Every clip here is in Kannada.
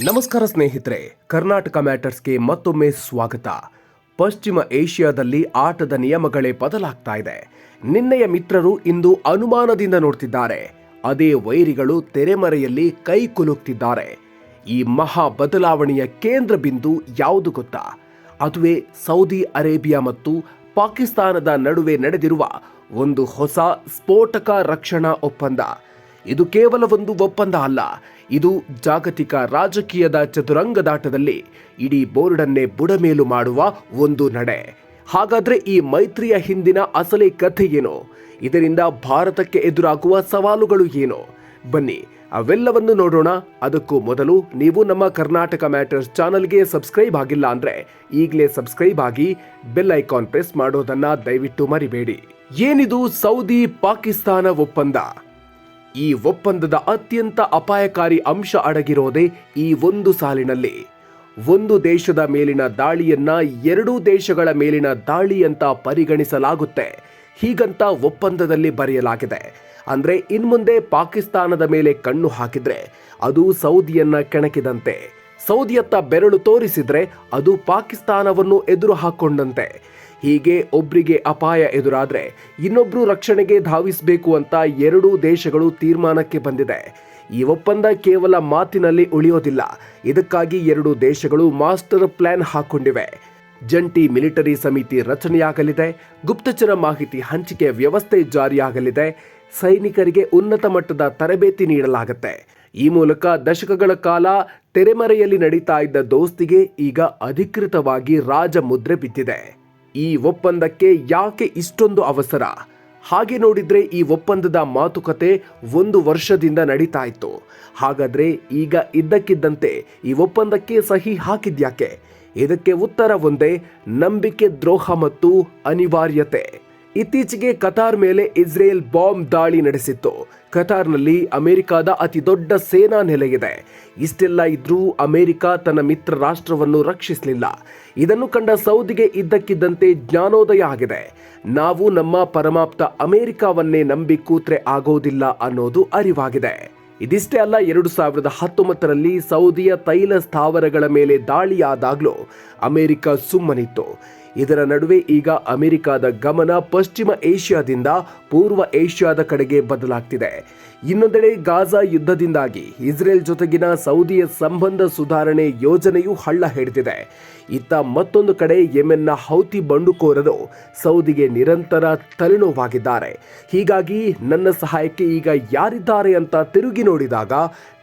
ನಮಸ್ಕಾರ ಸ್ನೇಹಿತರೆ, ಕರ್ನಾಟಕ ಮ್ಯಾಟರ್ಸ್ಗೆ ಮತ್ತೊಮ್ಮೆ ಸ್ವಾಗತ. ಪಶ್ಚಿಮ ಏಷ್ಯಾದಲ್ಲಿ ಆಟದ ನಿಯಮಗಳೇ ಬದಲಾಗ್ತಾ ಇದೆ. ನಿನ್ನೆಯ ಮಿತ್ರರು ಇಂದು ಅನುಮಾನದಿಂದ ನೋಡ್ತಿದ್ದಾರೆ. ಅದೇ ವೈರಿಗಳು ತೆರೆಮರೆಯಲ್ಲಿ ಕೈ ಕುಲುಕ್ತಿದ್ದಾರೆ. ಈ ಮಹಾ ಬದಲಾವಣೆಯ ಕೇಂದ್ರ ಬಿಂದು ಯಾವುದು ಗೊತ್ತಾ? ಅದುವೇ ಸೌದಿ ಅರೇಬಿಯಾ ಮತ್ತು ಪಾಕಿಸ್ತಾನದ ನಡುವೆ ನಡೆದಿರುವ ಒಂದು ಹೊಸ ಸ್ಫೋಟಕ ರಕ್ಷಣಾ ಒಪ್ಪಂದ. ಇದು ಕೇವಲ ಒಂದು ಒಪ್ಪಂದ ಅಲ್ಲ, ಇದು ಜಾಗತಿಕ ರಾಜಕೀಯದ ಚದುರಂಗದಾಟದಲ್ಲಿ ಇಡೀ ಬೋರ್ಡನ್ನೇ ಬುಡಮೇಲು ಮಾಡುವ ಒಂದು ನಡೆ. ಹಾಗಾದ್ರೆ ಈ ಮೈತ್ರಿಯ ಹಿಂದಿನ ಅಸಲಿ ಕಥೆ ಏನು? ಇದರಿಂದ ಭಾರತಕ್ಕೆ ಎದುರಾಗುವ ಸವಾಲುಗಳು ಏನು? ಬನ್ನಿ, ಅವೆಲ್ಲವನ್ನು ನೋಡೋಣ. ಅದಕ್ಕೂ ಮೊದಲು ನೀವು ನಮ್ಮ ಕರ್ನಾಟಕ ಮ್ಯಾಟರ್ಸ್ ಚಾನಲ್ಗೆ ಸಬ್ಸ್ಕ್ರೈಬ್ ಆಗಿಲ್ಲ ಅಂದ್ರೆ ಈಗಲೇ ಸಬ್ಸ್ಕ್ರೈಬ್ ಆಗಿ ಬೆಲ್ ಐಕಾನ್ ಪ್ರೆಸ್ ಮಾಡೋದನ್ನ ದಯವಿಟ್ಟು ಮರಿಬೇಡಿ. ಏನಿದು ಸೌದಿ ಪಾಕಿಸ್ತಾನ ಒಪ್ಪಂದ? ಈ ಒಪ್ಪಂದದ ಅತ್ಯಂತ ಅಪಾಯಕಾರಿ ಅಂಶ ಅಡಗಿರೋದೇ ಈ ಒಂದು ಸಾಲಿನಲ್ಲಿ. ಒಂದು ದೇಶದ ಮೇಲಿನ ದಾಳಿಯನ್ನ ಎರಡೂ ದೇಶಗಳ ಮೇಲಿನ ದಾಳಿ ಅಂತ ಪರಿಗಣಿಸಲಾಗುತ್ತೆ. ಹೀಗಂತ ಒಪ್ಪಂದದಲ್ಲಿ ಬರೆಯಲಾಗಿದೆ. ಅಂದ್ರೆ ಇನ್ಮುಂದೆ ಪಾಕಿಸ್ತಾನದ ಮೇಲೆ ಕಣ್ಣು ಹಾಕಿದ್ರೆ ಅದು ಸೌದಿಯನ್ನ ಕೆಣಕಿದಂತೆ. ಸೌದಿಯತ್ತ ಬೆರಳು ತೋರಿಸಿದ್ರೆ ಅದು ಪಾಕಿಸ್ತಾನವನ್ನು ಎದುರು ಹಾಕೊಂಡಂತೆ. ಹೀಗೆ ಒಬ್ಬರಿಗೆ ಅಪಾಯ ಎದುರಾದ್ರೆ ಇನ್ನೊಬ್ಬರು ರಕ್ಷಣೆಗೆ ಧಾವಿಸಬೇಕು ಅಂತ ಎರಡೂ ದೇಶಗಳು ತೀರ್ಮಾನಕ್ಕೆ ಬಂದಿದೆ. ಈ ಒಪ್ಪಂದ ಕೇವಲ ಮಾತಿನಲ್ಲಿ ಉಳಿಯೋದಿಲ್ಲ. ಇದಕ್ಕಾಗಿ ಎರಡು ದೇಶಗಳು ಮಾಸ್ಟರ್ ಪ್ಲಾನ್ ಹಾಕೊಂಡಿವೆ. ಜಂಟಿ ಮಿಲಿಟರಿ ಸಮಿತಿ ರಚನೆಯಾಗಲಿದೆ. ಗುಪ್ತಚರ ಮಾಹಿತಿ ಹಂಚಿಕೆ ವ್ಯವಸ್ಥೆ ಜಾರಿಯಾಗಲಿದೆ. ಸೈನಿಕರಿಗೆ ಉನ್ನತ ಮಟ್ಟದ ತರಬೇತಿ ನೀಡಲಾಗುತ್ತೆ. ಈ ಮೂಲಕ ದಶಕಗಳ ಕಾಲ ತೆರೆಮರೆಯಲ್ಲಿ ನಡೀತಾ ಇದ್ದ ದೋಸ್ತಿಗೆ ಈಗ ಅಧಿಕೃತವಾಗಿ ರಾಜಮುದ್ರೆ ಬಿದ್ದಿದೆ. ಈ ಒಪ್ಪಂದಕ್ಕೆ ಯಾಕೆ ಇಷ್ಟೊಂದು ಅವಸರ? ಹಾಗೆ ನೋಡಿದ್ರೆ ಈ ಒಪ್ಪಂದದ ಮಾತುಕತೆ ಒಂದು ವರ್ಷದಿಂದ ನಡೀತಾ ಇತ್ತು ಹಾಗಾದ್ರೆ ಈಗ ಇದ್ದಕ್ಕಿದ್ದಂತೆ ಈ ಒಪ್ಪಂದಕ್ಕೆ ಸಹಿ ಹಾಕಿದ್ಯಾಕೆ? ಇದಕ್ಕೆ ಉತ್ತರ ಒಂದೇ ನಂಬಿಕೆ ದ್ರೋಹ ಮತ್ತು ಅನಿವಾರ್ಯತೆ. ಇತ್ತೀಚೆಗೆ ಕತಾರ್ ಮೇಲೆ ಇಸ್ರೇಲ್ ಬಾಂಬ್ ದಾಳಿ ನಡೆಸಿತ್ತು. ಕತಾರ್ನಲ್ಲಿ ಅಮೆರಿಕದ ಅತಿ ದೊಡ್ಡ ಸೇನಾ ನೆಲೆಯಿದೆ. ಇಷ್ಟೆಲ್ಲ ಇದ್ರೂ ಅಮೆರಿಕ ತನ್ನ ಮಿತ್ರ ರಾಷ್ಟ್ರವನ್ನು ರಕ್ಷಿಸಲಿಲ್ಲ. ಇದನ್ನು ಕಂಡ ಸೌದಿಗೆ ಇದ್ದಕ್ಕಿದ್ದಂತೆ ಜ್ಞಾನೋದಯ ಆಗಿದೆ. ನಾವು ನಮ್ಮ ಪರಮಾಪ್ತ ಅಮೆರಿಕವನ್ನೇ ನಂಬಿ ಕೂತ್ರೆ ಆಗೋದಿಲ್ಲ ಅನ್ನೋದು ಅರಿವಾಗಿದೆ. ಇದಿಷ್ಟೇ ಅಲ್ಲ, ಎರಡು ಸಾವಿರದ ಹತ್ತೊಂಬತ್ತರಲ್ಲಿ ಸೌದಿಯ ತೈಲ ಸ್ಥಾವರಗಳ ಮೇಲೆ ದಾಳಿಯಾದಾಗಲೂ ಅಮೆರಿಕ ಸುಮ್ಮನಿತ್ತು. ಇದರ ನಡುವೆ ಈಗ ಅಮೆರಿಕದ ಗಮನ ಪಶ್ಚಿಮ ಏಷ್ಯಾದಿಂದ ಪೂರ್ವ ಏಷ್ಯಾದ ಕಡೆಗೆ ಬದಲಾಗ್ತಿದೆ. ಇನ್ನೊಂದೆಡೆ ಗಾಜಾ ಯುದ್ಧದಿಂದಾಗಿ ಇಸ್ರೇಲ್ ಜೊತೆಗಿನ ಸೌದಿಯ ಸಂಬಂಧ ಸುಧಾರಣೆ ಯೋಜನೆಯು ಹಳ್ಳ ಹಿಡಿದಿದೆ. ಇತ್ತ ಮತ್ತೊಂದು ಕಡೆ ಯೆಮೆನ್ನ ಹೌತಿ ಬಂಡುಕೋರರು ಸೌದಿಗೆ ನಿರಂತರ ತಲೆನೋವಾಗಿದ್ದಾರೆ. ಹೀಗಾಗಿ ನನ್ನ ಸಹಾಯಕ್ಕೆ ಈಗ ಯಾರಿದ್ದಾರೆ ಅಂತ ತಿರುಗಿ ನೋಡಿದಾಗ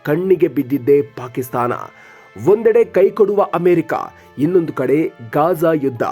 ಕಣ್ಣಿಗೆ ಬಿದ್ದಿದ್ದೇ ಪಾಕಿಸ್ತಾನ. ಒಂದೆಡೆ ಕೈ ಕೊಡುವ ಅಮೆರಿಕ, ಇನ್ನೊಂದು ಕಡೆ ಗಾಜಾ ಯುದ್ಧ,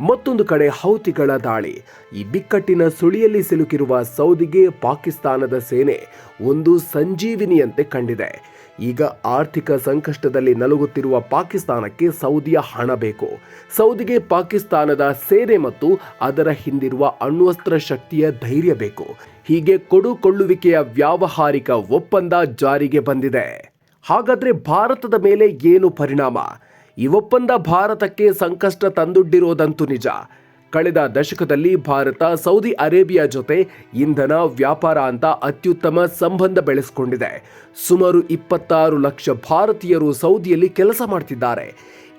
ಮತ್ತೊಂದು ಕಡೆ ಹೌತಿಗಳ ದಾಳಿ. ಈ ಬಿಕ್ಕಟ್ಟಿನ ಸುಳಿಯಲ್ಲಿ ಸಿಲುಕಿರುವ ಸೌದಿಗೆ ಪಾಕಿಸ್ತಾನದ ಸೇನೆ ಒಂದು ಸಂಜೀವಿನಿಯಂತೆ ಕಂಡಿದೆ. ಈಗ ಆರ್ಥಿಕ ಸಂಕಷ್ಟದಲ್ಲಿ ನಲುಗುತ್ತಿರುವ ಪಾಕಿಸ್ತಾನಕ್ಕೆ ಸೌದಿಯ ಹಣ ಬೇಕು. ಸೌದಿಗೆ ಪಾಕಿಸ್ತಾನದ ಸೇನೆ ಮತ್ತು ಅದರ ಹಿಂದಿರುವ ಅಣ್ವಸ್ತ್ರ ಶಕ್ತಿಯ ಧೈರ್ಯ ಬೇಕು. ಹೀಗೆ ಕೊಡುಕೊಳ್ಳುವಿಕೆಯ ವ್ಯಾವಹಾರಿಕ ಒಪ್ಪಂದ ಜಾರಿಗೆ ಬಂದಿದೆ. ಹಾಗಾದ್ರೆ ಭಾರತದ ಮೇಲೆ ಏನು ಪರಿಣಾಮ? ಈ ಒಪ್ಪಂದ ಭಾರತಕ್ಕೆ ಸಂಕಷ್ಟ ತಂದೊಡ್ಡಿರೋದಂತೂ ನಿಜ. ಕಳೆದ ದಶಕದಲ್ಲಿ ಭಾರತ ಸೌದಿ ಅರೇಬಿಯಾ ಜೊತೆ ಇಂಧನ, ವ್ಯಾಪಾರ ಅಂತ ಅತ್ಯುತ್ತಮ ಸಂಬಂಧ ಬೆಳೆಸಿಕೊಂಡಿದೆ. ಸುಮಾರು ಇಪ್ಪತ್ತಾರು ಲಕ್ಷ ಭಾರತೀಯರು ಸೌದಿಯಲ್ಲಿ ಕೆಲಸ ಮಾಡ್ತಿದ್ದಾರೆ.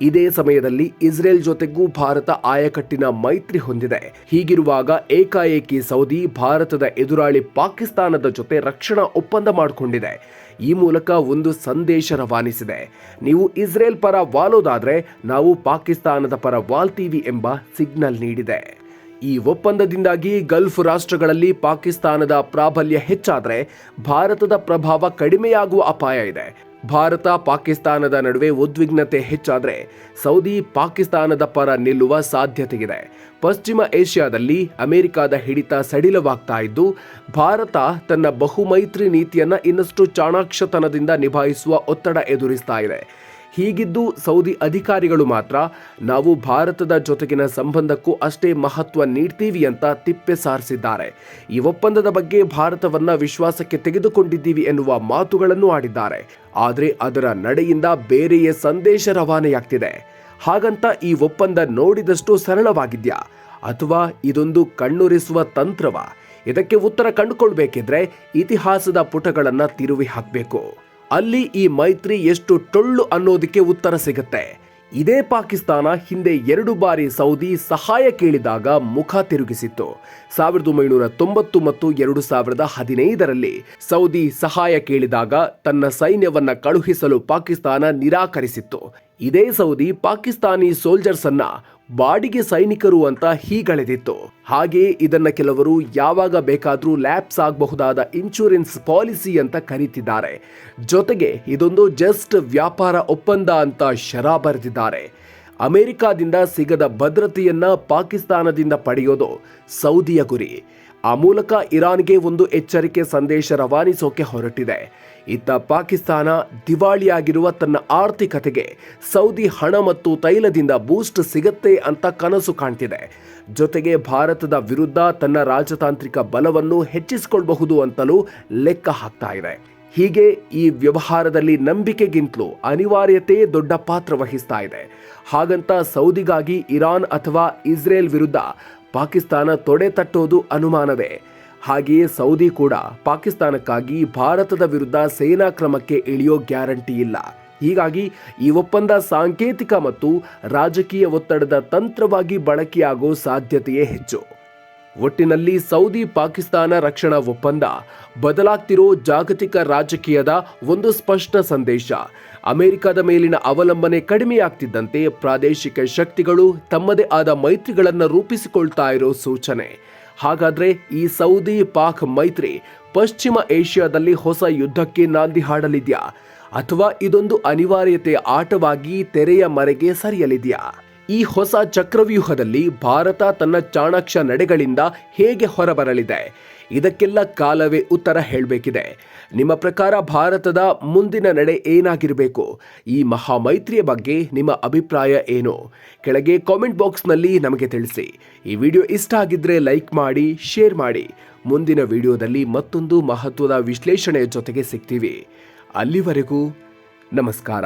ಇದೇ ಸಮಯದಲ್ಲಿ ಇಸ್ರೇಲ್ ಜೊತೆಗೂ ಭಾರತ ಆಯಕಟ್ಟಿನ ಮೈತ್ರಿ ಹೊಂದಿದೆ. ಹೀಗಿರುವಾಗ ಏಕಾಏಕಿ ಸೌದಿ ಭಾರತದ ಎದುರಾಳಿ ಪಾಕಿಸ್ತಾನದ ಜೊತೆ ರಕ್ಷಣಾ ಒಪ್ಪಂದ ಮಾಡಿಕೊಂಡಿದೆ. ಈ ಮೂಲಕ ಒಂದು ಸಂದೇಶ ರವಾನಿಸಿದೆ. ನೀವು ಇಸ್ರೇಲ್ ಪರ ವಾಲೋದಾದರೆ ನಾವು ಪಾಕಿಸ್ತಾನದ ಪರ ವಾಲ್ತೀವಿ ಎಂಬ ಸಿಗ್ನಲ್ ನೀಡಿದೆ. ಈ ಒಪ್ಪಂದದಿಂದಾಗಿ ಗಲ್ಫ್ ರಾಷ್ಟ್ರಗಳಲ್ಲಿ ಪಾಕಿಸ್ತಾನದ ಪ್ರಾಬಲ್ಯ ಹೆಚ್ಚಾದರೆ ಭಾರತದ ಪ್ರಭಾವ ಕಡಿಮೆಯಾಗುವ ಅಪಾಯ ಇದೆ. ಭಾರತ ಪಾಕಿಸ್ತಾನದ ನಡುವೆ ಉದ್ವಿಗ್ನತೆ ಹೆಚ್ಚಾದರೆ ಸೌದಿ ಪಾಕಿಸ್ತಾನದ ಪರ ನಿಲ್ಲುವ ಸಾಧ್ಯತೆಯಿದೆ. ಪಶ್ಚಿಮ ಏಷ್ಯಾದಲ್ಲಿ ಅಮೆರಿಕದ ಹಿಡಿತ ಸಡಿಲವಾಗ್ತಾ ಇದ್ದು, ಭಾರತ ತನ್ನ ಬಹುಮೈತ್ರಿ ನೀತಿಯನ್ನು ಇನ್ನಷ್ಟು ಚಾಣಾಕ್ಷತನದಿಂದ ನಿಭಾಯಿಸುವ ಒತ್ತಡ ಎದುರಿಸ್ತಾ ಇದೆ. ಹೀಗಿದ್ದು ಸೌದಿ ಅಧಿಕಾರಿಗಳು ಮಾತ್ರ ನಾವು ಭಾರತದ ಜೊತೆಗಿನ ಸಂಬಂಧಕ್ಕೂ ಅಷ್ಟೇ ಮಹತ್ವ ನೀಡ್ತೀವಿ ಅಂತ ತಿಪ್ಪೆ ಸಾರಿಸಿದ್ದಾರೆ. ಈ ಒಪ್ಪಂದದ ಬಗ್ಗೆ ಭಾರತವನ್ನ ವಿಶ್ವಾಸಕ್ಕೆ ತೆಗೆದುಕೊಂಡಿದ್ದೀವಿ ಎನ್ನುವ ಮಾತುಗಳನ್ನು ಆಡಿದ್ದಾರೆ. ಆದರೆ ಅದರ ನಡೆಯಿಂದ ಬೇರೆಯೇ ಸಂದೇಶ ರವಾನೆಯಾಗ್ತಿದೆ. ಹಾಗಂತ ಈ ಒಪ್ಪಂದ ನೋಡಿದಷ್ಟು ಸರಳವಾಗಿದ್ಯಾ? ಅಥವಾ ಇದೊಂದು ಕಣ್ಣುರಿಸುವ ತಂತ್ರವ? ಇದಕ್ಕೆ ಉತ್ತರ ಕಂಡುಕೊಳ್ಬೇಕಿದ್ರೆ ಇತಿಹಾಸದ ಪುಟಗಳನ್ನು ತಿರುವಿ ಹಾಕಬೇಕು. ಅಲ್ಲಿ ಈ ಮೈತ್ರಿ ಎಷ್ಟು ಟೊಳ್ಳು ಅನ್ನೋದಕ್ಕೆ ಉತ್ತರ ಸಿಗುತ್ತೆ. ಇದೇ ಪಾಕಿಸ್ತಾನ ಹಿಂದೆ ಎರಡು ಬಾರಿ ಸೌದಿ ಸಹಾಯ ಕೇಳಿದಾಗ ಮುಖ ತಿರುಗಿಸಿತ್ತು. ಸಾವಿರದ ಒಂಬೈನೂರ ತೊಂಬತ್ತು ಮತ್ತು ಎರಡು ಸಾವಿರದ ಹದಿನೈದರಲ್ಲಿ ಸೌದಿ ಸಹಾಯ ಕೇಳಿದಾಗ ತನ್ನ ಸೈನ್ಯವನ್ನ ಕಳುಹಿಸಲು ಪಾಕಿಸ್ತಾನ ನಿರಾಕರಿಸಿತ್ತು. ಇದೇ ಸೌದಿ ಪಾಕಿಸ್ತಾನಿ ಸೋಲ್ಜರ್ಸ್ ಅನ್ನ ಬಾಡಿಗೆ ಸೈನಿಕರು ಅಂತ ಹೀಗಳೆದಿತ್ತು. ಹಾಗೆ ಇದನ್ನ ಕೆಲವರು ಯಾವಾಗ ಬೇಕಾದರೂ ಲ್ಯಾಪ್ಸ್ ಆಗಬಹುದಾದ ಇನ್ಶೂರೆನ್ಸ್ ಪಾಲಿಸಿ ಅಂತ ಕರೀತಿದ್ದಾರೆ. ಜೊತೆಗೆ ಇದೊಂದು ಜಸ್ಟ್ ವ್ಯಾಪಾರ ಒಪ್ಪಂದ ಅಂತ ಶರಾ ಬರೆದಿದ್ದಾರೆ. ಅಮೆರಿಕಾದಿಂದ ಸಿಗದ ಭದ್ರತೆಯನ್ನ ಪಾಕಿಸ್ತಾನದಿಂದ ಪಡೆಯೋದು ಸೌದಿಯ ಗುರಿ. ಆ ಮೂಲಕ ಇರಾನ್ಗೆ ಒಂದು ಎಚ್ಚರಿಕೆ ಸಂದೇಶ ರವಾನಿಸೋಕೆ ಹೊರಟಿದೆ. ಇತ್ತ ಪಾಕಿಸ್ತಾನ ದಿವಾಳಿಯಾಗಿರುವ ತನ್ನ ಆರ್ಥಿಕತೆಗೆ ಸೌದಿ ಹಣ ಮತ್ತು ತೈಲದಿಂದ ಬೂಸ್ಟ್ ಸಿಗತ್ತೆ ಅಂತ ಕನಸು ಕಾಣ್ತಿದೆ. ಜೊತೆಗೆ ಭಾರತದ ವಿರುದ್ಧ ತನ್ನ ರಾಜತಾಂತ್ರಿಕ ಬಲವನ್ನು ಹೆಚ್ಚಿಸಿಕೊಳ್ಳಬಹುದು ಅಂತಲೂ ಲೆಕ್ಕ ಹಾಕ್ತಾ ಇದೆ. ಹೀಗೆ ಈ ವ್ಯವಹಾರದಲ್ಲಿ ನಂಬಿಕೆಗಿಂತಲೂ ಅನಿವಾರ್ಯತೆ ದೊಡ್ಡ ಪಾತ್ರ ವಹಿಸ್ತಾ ಇದೆ. ಹಾಗಂತ ಸೌದಿಗಾಗಿ ಇರಾನ್ ಅಥವಾ ಇಸ್ರೇಲ್ ವಿರುದ್ಧ ಪಾಕಿಸ್ತಾನ ತೊಡೆ ತಟ್ಟೋದು ಅನುಮಾನವೇ. ಹಾಗೆಯೇ ಸೌದಿ ಕೂಡ ಪಾಕಿಸ್ತಾನಕ್ಕಾಗಿ ಭಾರತದ ವಿರುದ್ಧ ಸೇನಾ ಕ್ರಮಕ್ಕೆ ಇಳಿಯೋ ಗ್ಯಾರಂಟಿ ಇಲ್ಲ. ಹೀಗಾಗಿ ಈ ಒಪ್ಪಂದ ಸಾಂಕೇತಿಕ ಮತ್ತು ರಾಜಕೀಯ ಒತ್ತಡದ ತಂತ್ರವಾಗಿ ಬಳಕೆಯಾಗೋ ಸಾಧ್ಯತೆಯೇ ಹೆಚ್ಚು. ಒಟ್ಟಿನಲ್ಲಿ ಸೌದಿ ಪಾಕಿಸ್ತಾನ ರಕ್ಷಣಾ ಒಪ್ಪಂದ ಬದಲಾಗ್ತಿರೋ ಜಾಗತಿಕ ರಾಜಕೀಯದ ಒಂದು ಸ್ಪಷ್ಟ ಸಂದೇಶ. ಅಮೆರಿಕದ ಮೇಲಿನ ಅವಲಂಬನೆ ಕಡಿಮೆಯಾಗ್ತಿದ್ದಂತೆ ಪ್ರಾದೇಶಿಕ ಶಕ್ತಿಗಳು ತಮ್ಮದೇ ಆದ ಮೈತ್ರಿಗಳನ್ನು ರೂಪಿಸಿಕೊಳ್ತಾ ಇರೋ ಸೂಚನೆ. ಹಾಗಾದ್ರೆ ಈ ಸೌದಿ ಪಾಕ್ ಮೈತ್ರಿ ಪಶ್ಚಿಮ ಏಷ್ಯಾದಲ್ಲಿ ಹೊಸ ಯುದ್ಧಕ್ಕೆ ನಾಂದಿ ಹಾಡಲಿದ್ಯಾ? ಅಥವಾ ಇದೊಂದು ಅನಿವಾರ್ಯತೆಯ ಆಟವಾಗಿ ತೆರೆಯ ಮರೆಗೆ ಸರಿಯಲಿದೆಯಾ? ಈ ಹೊಸ ಚಕ್ರವ್ಯೂಹದಲ್ಲಿ ಭಾರತ ತನ್ನ ಚಾಣಾಕ್ಷ ನಡೆಗಳಿಂದ ಹೇಗೆ ಹೊರಬರಲಿದೆ? ಇದಕ್ಕೆಲ್ಲ ಕಾಲವೇ ಉತ್ತರ ಹೇಳಬೇಕಿದೆ. ನಿಮ್ಮ ಪ್ರಕಾರ ಭಾರತದ ಮುಂದಿನ ನಡೆ ಏನಾಗಿರಬೇಕು? ಈ ಮಹಾಮೈತ್ರಿಯ ಬಗ್ಗೆ ನಿಮ್ಮ ಅಭಿಪ್ರಾಯ ಏನು? ಕೆಳಗೆ ಕಾಮೆಂಟ್ ಬಾಕ್ಸ್ನಲ್ಲಿ ನಮಗೆ ತಿಳಿಸಿ. ಈ ವಿಡಿಯೋ ಇಷ್ಟ ಆಗಿದ್ರೆ ಲೈಕ್ ಮಾಡಿ, ಶೇರ್ ಮಾಡಿ. ಮುಂದಿನ ವಿಡಿಯೋದಲ್ಲಿ ಮತ್ತೊಂದು ಮಹತ್ವದ ವಿಶ್ಲೇಷಣೆಯ ಜೊತೆಗೆ ಸಿಗ್ತೀವಿ. ಅಲ್ಲಿವರೆಗೂ ನಮಸ್ಕಾರ.